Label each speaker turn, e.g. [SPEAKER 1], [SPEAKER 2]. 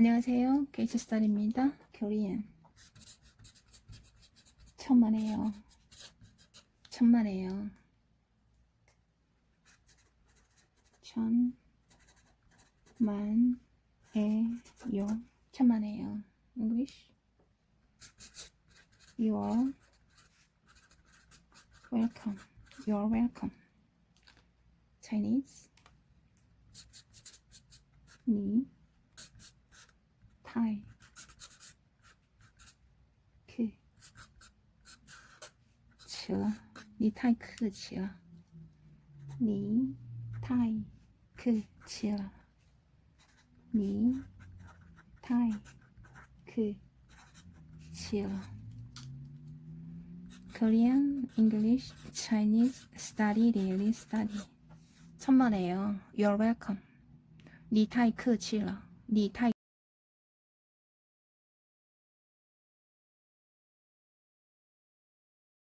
[SPEAKER 1] 안녕하세요. 게이츠스타일입니다. 코리안. 천만에요. 천만에요. 천 만 에 요. 천만에요. English. You are welcome. You are welcome. Chinese. 你 time. 그, 저, 니 타이 크 저, 니 타이 크 저, 니 타이 크 저. Korean, English, Chinese study, really study. 천만에요. You're welcome. 니 타이 크 치러. 니